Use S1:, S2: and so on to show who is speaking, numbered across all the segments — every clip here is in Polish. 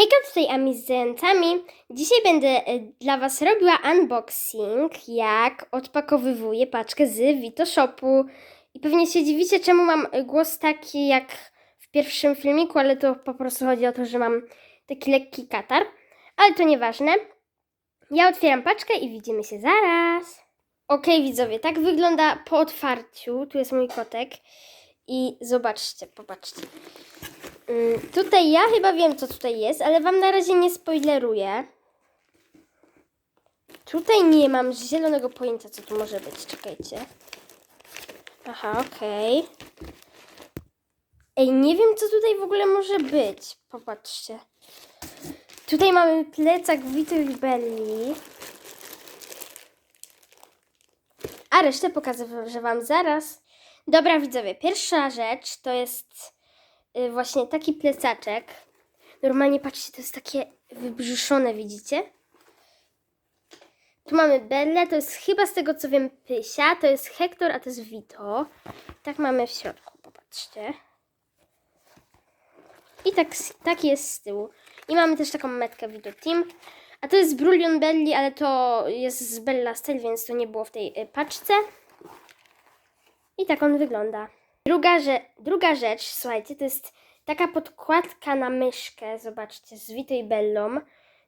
S1: Hejka, tutaj Ami z zającami. Dzisiaj będę e, dla Was robiła unboxing, jak odpakowywuję paczkę z Vitoshopu. I pewnie się dziwicie, czemu mam głos taki jak w pierwszym filmiku, ale to po prostu chodzi o to, że mam taki lekki katar. Ale to nieważne. Ja otwieram paczkę i widzimy się zaraz. Okej, widzowie, tak wygląda po otwarciu. Tu jest mój kotek. I zobaczcie, popatrzcie. Mm, Tutaj ja chyba wiem, co tutaj jest, ale wam na razie nie spoileruję. Tutaj nie mam zielonego pojęcia, co tu może być. Czekajcie. Aha, okej. Ej, nie wiem, co tutaj w ogóle może być. Popatrzcie. Tutaj mamy plecak Vito i Belli. A resztę pokażę wam zaraz. Dobra, widzowie, pierwsza rzecz to jest y, właśnie taki plecaczek. Normalnie patrzcie, to jest takie wybrzuszone, widzicie? Tu mamy Belle, to jest chyba z tego co wiem Pysia, to jest Hector, a to jest Vito. Tak mamy w środku, popatrzcie. I tak, tak jest z tyłu. I mamy też taką metkę Vito Team. A to jest Brilliant Belly, ale to jest z Bella Style, więc to nie było w tej y, paczce. I tak on wygląda. Druga, że, druga rzecz, słuchajcie, to jest taka podkładka na myszkę, zobaczcie, z Vito i Bellą.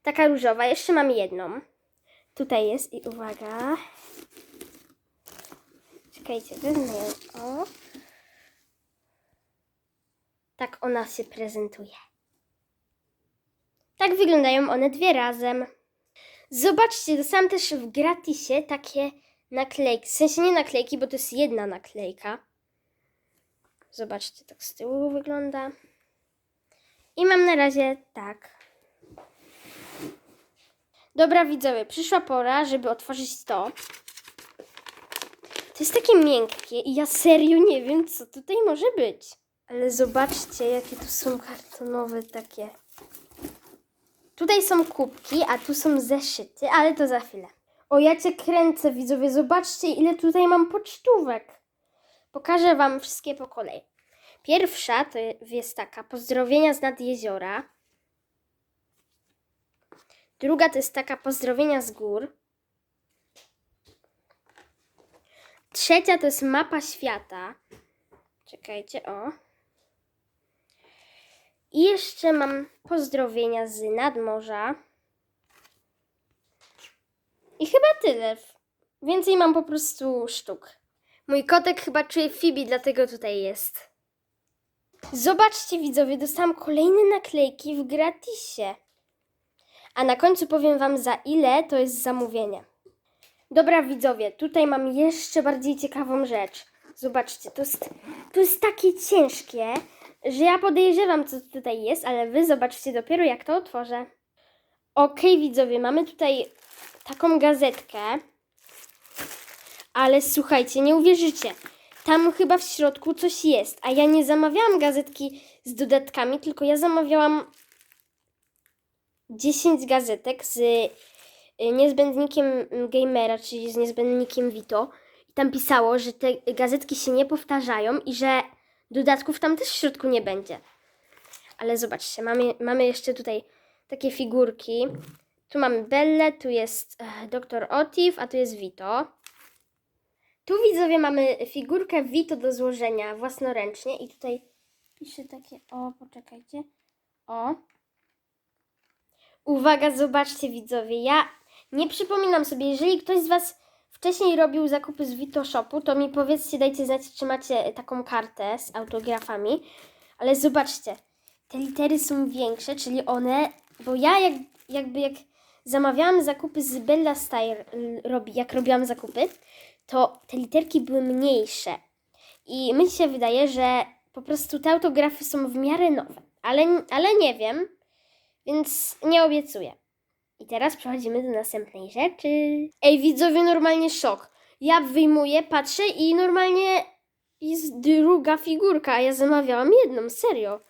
S1: Taka różowa. Jeszcze mam jedną. Tutaj jest i uwaga. Czekajcie, wezmę ją. O. Tak ona się prezentuje. Tak wyglądają one dwie razem. Zobaczcie, dostałam też w gratisie takie naklejki. W sensie nie naklejki, bo to jest jedna naklejka. Zobaczcie, tak z tyłu wygląda. I mam na razie tak. Dobra, widzowie, przyszła pora, żeby otworzyć to. To jest takie miękkie i ja serio nie wiem, co tutaj może być. Ale zobaczcie, jakie tu są kartonowe takie. Tutaj są kubki, a tu są zeszyty, ale to za chwilę. O, ja cię kręcę, widzowie. Zobaczcie, ile tutaj mam pocztówek. Pokażę wam wszystkie po kolei. Pierwsza to jest taka, pozdrowienia z nad jeziora. Druga to jest taka, pozdrowienia z gór. Trzecia to jest mapa świata. Czekajcie, o. I jeszcze mam pozdrowienia z nadmorza. I chyba tyle. Więcej mam po prostu sztuk. Mój kotek chyba czuje Fibi, dlatego tutaj jest. Zobaczcie widzowie, dostałam kolejne naklejki w gratisie. A na końcu powiem wam za ile to jest zamówienie. Dobra widzowie, tutaj mam jeszcze bardziej ciekawą rzecz. Zobaczcie, to jest, to jest takie ciężkie, że ja podejrzewam co tutaj jest, ale wy zobaczcie dopiero jak to otworzę. Okej widzowie, mamy tutaj taką gazetkę. Ale słuchajcie, nie uwierzycie. Tam chyba w środku coś jest. A ja nie zamawiałam gazetki z dodatkami, tylko ja zamawiałam 10 gazetek z y, niezbędnikiem gamera, czyli z niezbędnikiem Vito. I tam pisało, że te gazetki się nie powtarzają i że dodatków tam też w środku nie będzie. Ale zobaczcie, mamy, mamy jeszcze tutaj takie figurki. Tu mamy Belle, tu jest e, Dr. Otif, a tu jest Vito. Tu widzowie mamy figurkę Vito do złożenia własnoręcznie i tutaj pisze takie, o poczekajcie, o. Uwaga, zobaczcie widzowie, ja nie przypominam sobie, jeżeli ktoś z Was wcześniej robił zakupy z Vito Shopu, to mi powiedzcie, dajcie znać, czy macie taką kartę z autografami, ale zobaczcie, te litery są większe, czyli one, bo ja jak, jakby jak zamawiałam zakupy z Bella Style, robi, jak robiłam zakupy, to te literki były mniejsze. I mi się wydaje, że po prostu te autografy są w miarę nowe. Ale, ale nie wiem, więc nie obiecuję. I teraz przechodzimy do następnej rzeczy. Ej, widzowie, normalnie szok. Ja wyjmuję, patrzę i normalnie jest druga figurka, a ja zamawiałam jedną, serio.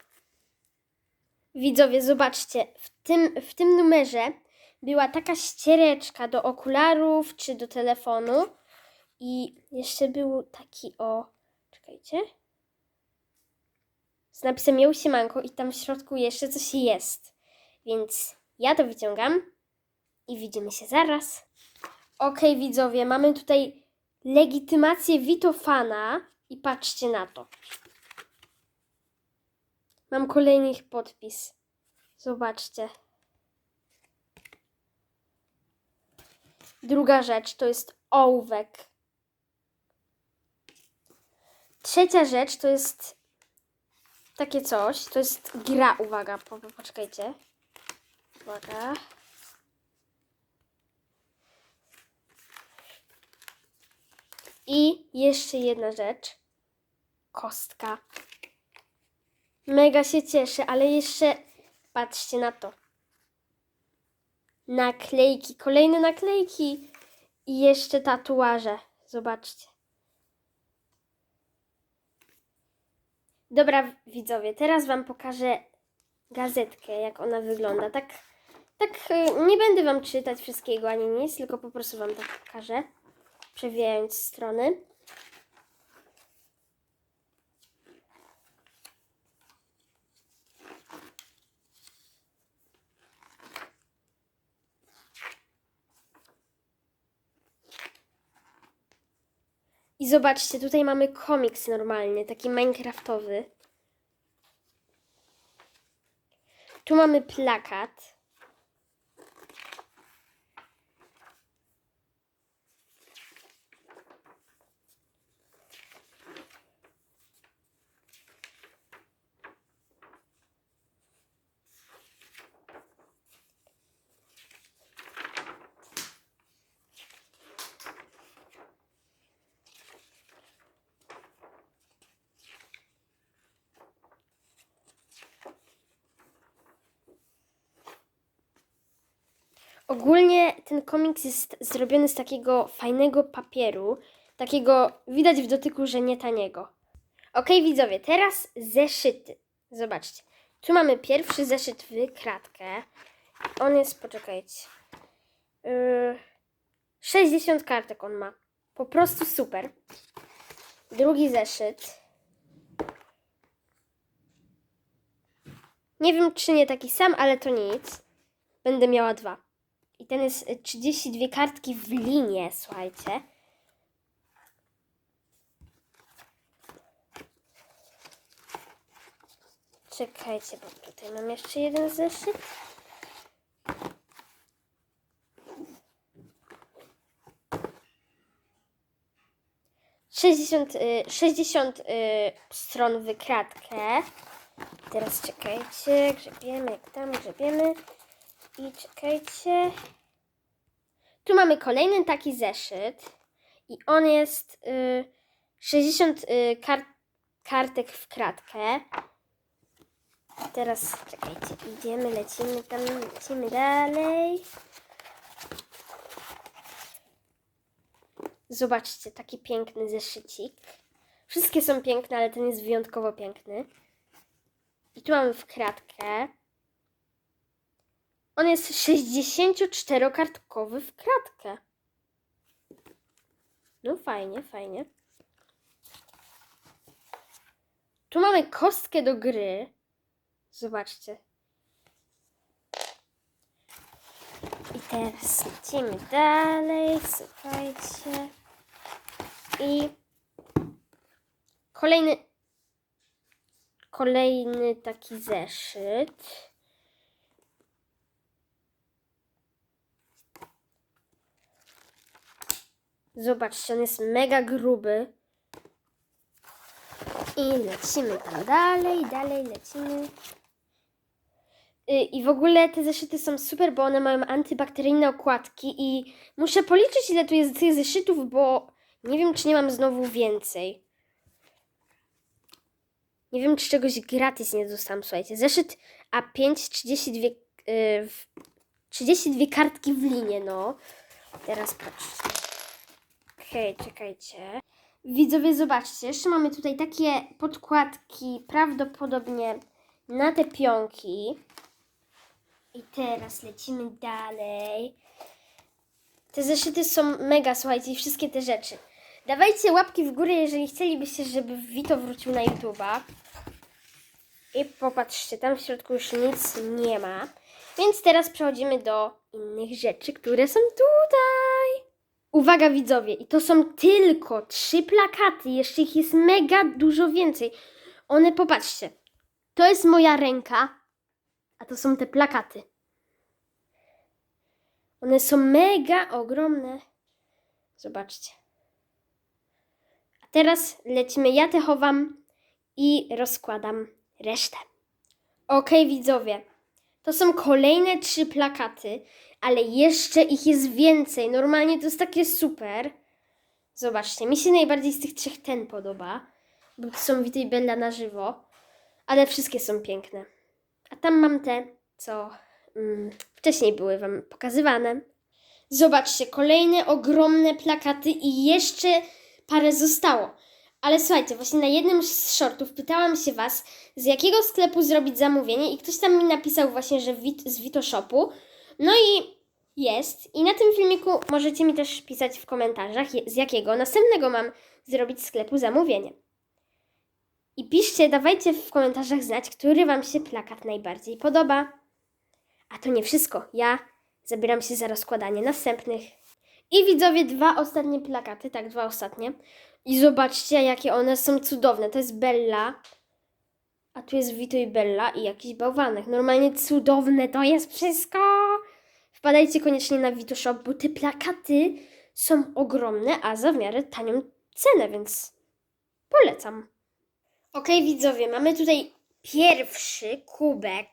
S1: Widzowie, zobaczcie, w tym, w tym numerze była taka ściereczka do okularów czy do telefonu. I jeszcze był taki o. Czekajcie. Z napisem Ją Siemanko i tam w środku jeszcze coś jest. Więc ja to wyciągam i widzimy się zaraz. Okej, widzowie, mamy tutaj legitymację Witofana i patrzcie na to. Mam kolejny ich podpis. Zobaczcie. Druga rzecz to jest ołówek. Trzecia rzecz to jest takie coś. To jest gra. Uwaga, po, po, poczekajcie. Uwaga. I jeszcze jedna rzecz. Kostka. Mega się cieszę, ale jeszcze patrzcie na to. Naklejki, kolejne naklejki i jeszcze tatuaże. Zobaczcie. Dobra, widzowie, teraz Wam pokażę gazetkę, jak ona wygląda. Tak, tak y, nie będę Wam czytać wszystkiego ani nic, tylko po prostu Wam tak pokażę, przewijając strony. I zobaczcie, tutaj mamy komiks normalnie, taki minecraftowy. Tu mamy plakat. Ogólnie ten komiks jest zrobiony z takiego fajnego papieru, takiego widać w dotyku, że nie taniego. Ok, widzowie, teraz zeszyty. Zobaczcie. Tu mamy pierwszy zeszyt w kratkę. On jest, poczekajcie. Yy, 60 kartek on ma. Po prostu super. Drugi zeszyt. Nie wiem, czy nie taki sam, ale to nic. Będę miała dwa. I ten jest y, 32 kartki w linie, słuchajcie. Czekajcie, bo tutaj mam jeszcze jeden zeszyt. Sześćdziesiąt, y, 60 y, stron w kratkę. Teraz czekajcie, grzebiemy, jak tam grzebiemy. I czekajcie. Tu mamy kolejny taki zeszyt. I on jest y, 60 y, kart, kartek w kratkę. Teraz czekajcie, idziemy, lecimy tam, lecimy dalej. Zobaczcie, taki piękny zeszycik. Wszystkie są piękne, ale ten jest wyjątkowo piękny. I tu mamy w kratkę. On jest 64-kartkowy w kratkę. No fajnie, fajnie. Tu mamy kostkę do gry. Zobaczcie. I teraz lecimy dalej, słuchajcie. I kolejny kolejny taki zeszyt. Zobaczcie, on jest mega gruby. I lecimy tam dalej, dalej lecimy. Y, I w ogóle te zeszyty są super, bo one mają antybakteryjne okładki i muszę policzyć ile tu jest tych zeszytów, bo nie wiem czy nie mam znowu więcej. Nie wiem czy czegoś gratis nie dostałam, słuchajcie. Zeszyt A5, 32, y, w- 32 kartki w linie, no. Teraz patrzcie. Okej, czekajcie. Widzowie, zobaczcie, jeszcze mamy tutaj takie podkładki, prawdopodobnie na te pionki. I teraz lecimy dalej. Te zeszyty są mega, słuchajcie, i wszystkie te rzeczy. Dawajcie łapki w górę, jeżeli chcielibyście, żeby Vito wrócił na YouTube'a. I popatrzcie, tam w środku już nic nie ma. Więc teraz przechodzimy do innych rzeczy, które są tutaj. Uwaga widzowie, i to są tylko trzy plakaty, jeszcze ich jest mega dużo więcej. One, popatrzcie, to jest moja ręka, a to są te plakaty. One są mega ogromne. Zobaczcie. A teraz lecimy, ja te chowam i rozkładam resztę. Okej, widzowie. To są kolejne trzy plakaty, ale jeszcze ich jest więcej. Normalnie to jest takie super. Zobaczcie, mi się najbardziej z tych trzech ten podoba, bo to są i Bella na żywo, ale wszystkie są piękne. A tam mam te, co mm, wcześniej były Wam pokazywane. Zobaczcie, kolejne ogromne plakaty i jeszcze parę zostało. Ale słuchajcie, właśnie na jednym z shortów pytałam się Was, z jakiego sklepu zrobić zamówienie i ktoś tam mi napisał właśnie, że wit, z Vitoshopu. No i jest. I na tym filmiku możecie mi też pisać w komentarzach, z jakiego następnego mam zrobić sklepu zamówienie. I piszcie, dawajcie w komentarzach znać, który Wam się plakat najbardziej podoba. A to nie wszystko. Ja zabieram się za rozkładanie następnych. I widzowie, dwa ostatnie plakaty, tak, dwa ostatnie. I zobaczcie, jakie one są cudowne. To jest Bella, a tu jest Vito i Bella i jakiś bałwanek. Normalnie cudowne to jest wszystko. Wpadajcie koniecznie na Vito Shop, bo te plakaty są ogromne, a za w miarę tanią cenę, więc polecam. Okej, widzowie, mamy tutaj pierwszy kubek.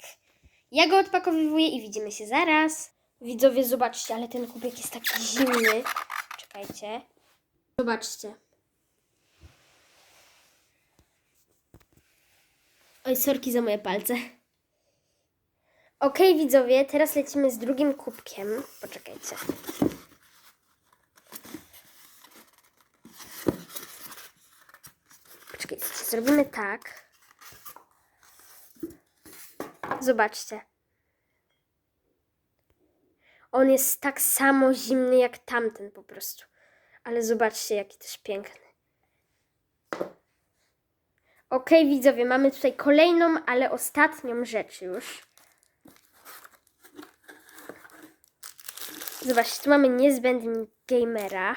S1: Ja go odpakowywuję i widzimy się zaraz. Widzowie, zobaczcie, ale ten kubek jest taki zimny. Czekajcie. Zobaczcie. Oj, sorki za moje palce. Okej, widzowie, teraz lecimy z drugim kubkiem. Poczekajcie. Poczekajcie, zrobimy tak. Zobaczcie. On jest tak samo zimny jak tamten po prostu. Ale zobaczcie, jaki też piękny. Okej, widzowie, mamy tutaj kolejną, ale ostatnią rzecz już. Zobaczcie, tu mamy niezbędny gamera.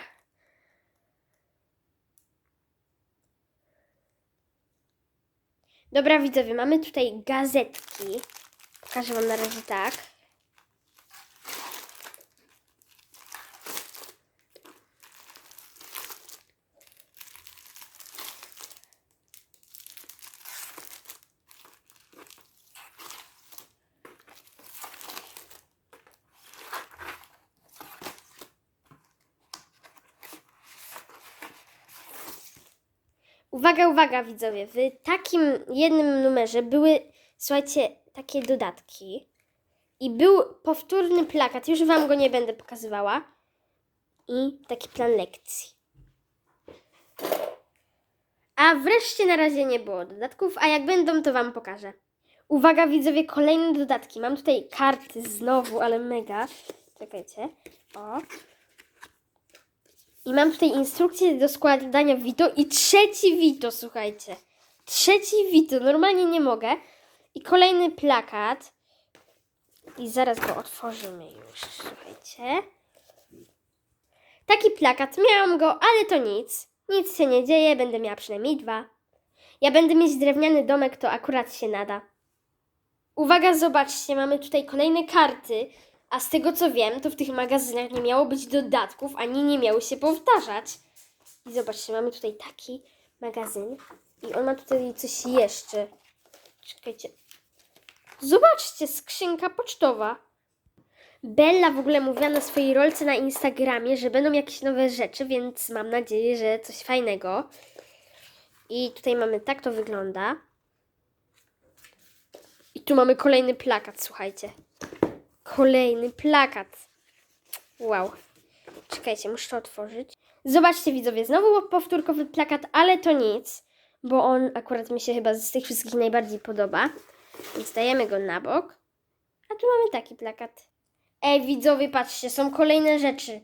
S1: Dobra, widzowie, mamy tutaj gazetki. Pokażę wam na razie tak. Uwaga, uwaga, widzowie. W takim jednym numerze były, słuchajcie, takie dodatki. I był powtórny plakat. Już Wam go nie będę pokazywała. I taki plan lekcji. A wreszcie na razie nie było dodatków, a jak będą, to Wam pokażę. Uwaga, widzowie, kolejne dodatki. Mam tutaj karty znowu, ale mega. Czekajcie. O. I mam tutaj instrukcję do składania Vito i trzeci Vito, słuchajcie. Trzeci Vito, normalnie nie mogę. I kolejny plakat. I zaraz go otworzymy już, słuchajcie. Taki plakat, miałam go, ale to nic. Nic się nie dzieje, będę miała przynajmniej dwa. Ja będę mieć drewniany domek, to akurat się nada. Uwaga, zobaczcie, mamy tutaj kolejne karty, a z tego co wiem, to w tych magazynach nie miało być dodatków, ani nie miały się powtarzać. I zobaczcie, mamy tutaj taki magazyn i on ma tutaj coś jeszcze. Czekajcie. Zobaczcie, skrzynka pocztowa. Bella w ogóle mówiła na swojej rolce na Instagramie, że będą jakieś nowe rzeczy, więc mam nadzieję, że coś fajnego. I tutaj mamy, tak to wygląda. I tu mamy kolejny plakat, słuchajcie. Kolejny plakat. Wow. Czekajcie, muszę to otworzyć. Zobaczcie, widzowie, znowu powtórkowy plakat, ale to nic, bo on akurat mi się chyba z tych wszystkich najbardziej podoba. Więc dajemy go na bok. A tu mamy taki plakat. Ej, widzowie, patrzcie, są kolejne rzeczy.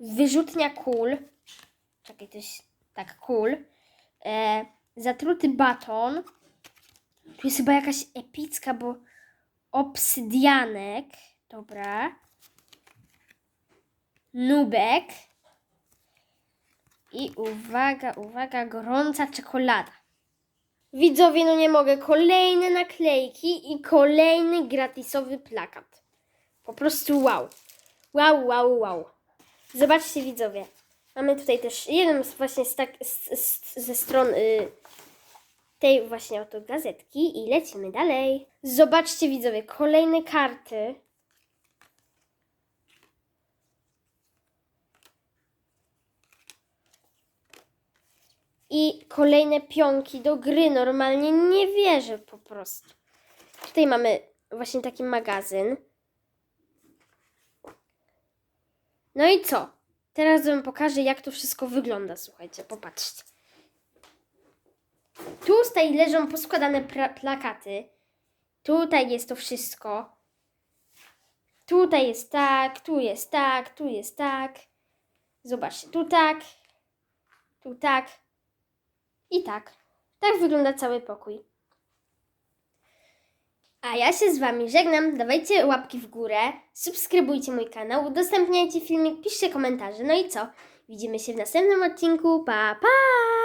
S1: Wyrzutnia kul. Czekaj, to jest tak, kul. E, zatruty baton. Tu jest chyba jakaś epicka, bo obsydianek. Dobra. Nubek. I uwaga, uwaga, gorąca czekolada. Widzowie, no nie mogę. Kolejne naklejki i kolejny gratisowy plakat. Po prostu wow. Wow, wow, wow. Zobaczcie, widzowie. Mamy tutaj też jeden z właśnie z tak, z, z, ze stron y, tej właśnie oto gazetki i lecimy dalej. Zobaczcie, widzowie, kolejne karty. I kolejne pionki do gry. Normalnie nie wierzę po prostu. Tutaj mamy właśnie taki magazyn. No i co? Teraz wam pokażę, jak to wszystko wygląda. Słuchajcie, popatrzcie. Tu tutaj leżą poskładane plakaty. Tutaj jest to wszystko. Tutaj jest tak, tu jest tak, tu jest tak. Zobaczcie, tu tak, tu tak i tak. Tak wygląda cały pokój. A ja się z Wami żegnam. Dawajcie łapki w górę, subskrybujcie mój kanał, udostępniajcie filmik, piszcie komentarze. No i co? Widzimy się w następnym odcinku. Pa, pa!